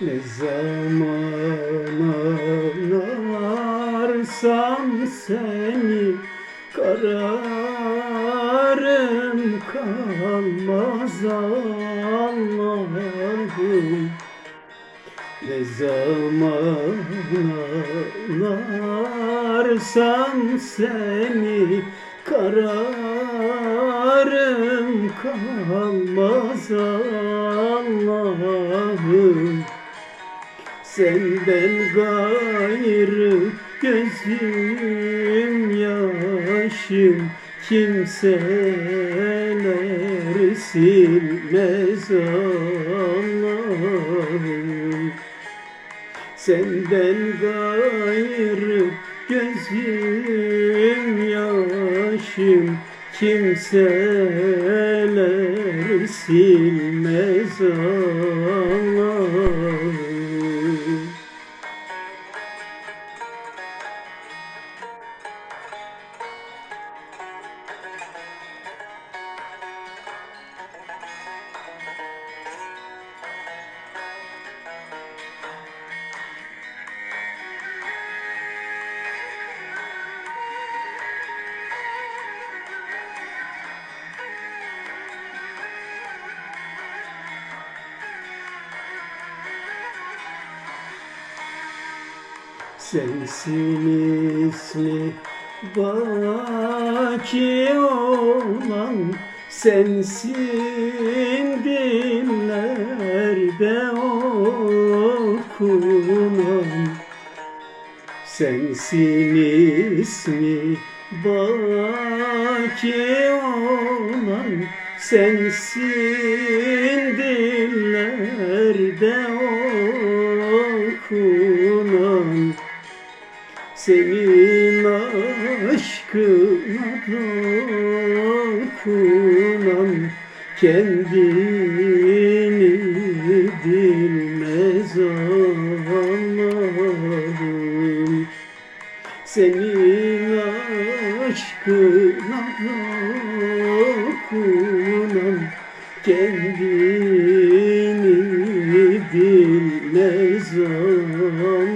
Ne zaman ağlarsam seni Kararım kalmaz Allah'ım Ne zaman ağlarsam seni Kararım kalmaz Allah'ım Senden gayrı gözüm yaşım Kimseler silmez Allah'ım Senden gayrı gözüm yaşım Kimseler silmez Allah'ım Sensin ismi baki olan Sensin dillerde okunan Sensin ismi baki olan Sensin dillerde senin aşkına dokunan kendini bilmez Allah'ım senin aşkına dokunan kendini bilmez Allah'ım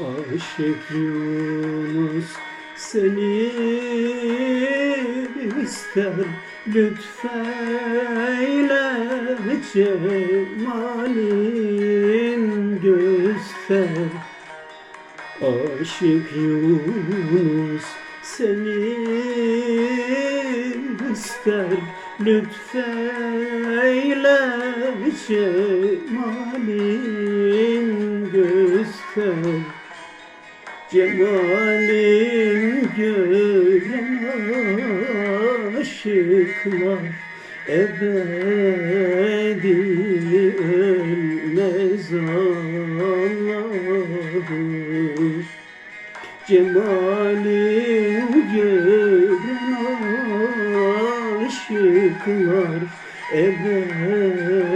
Aşık Yunus seni ister. Lütfeyle cemalin göster. Aşık Yunus seni ister. Lütfeyle cemalin göster Cemalin gören aşıklar ebedi ölmez Allah'ım Cemalin gören aşıklar ebedi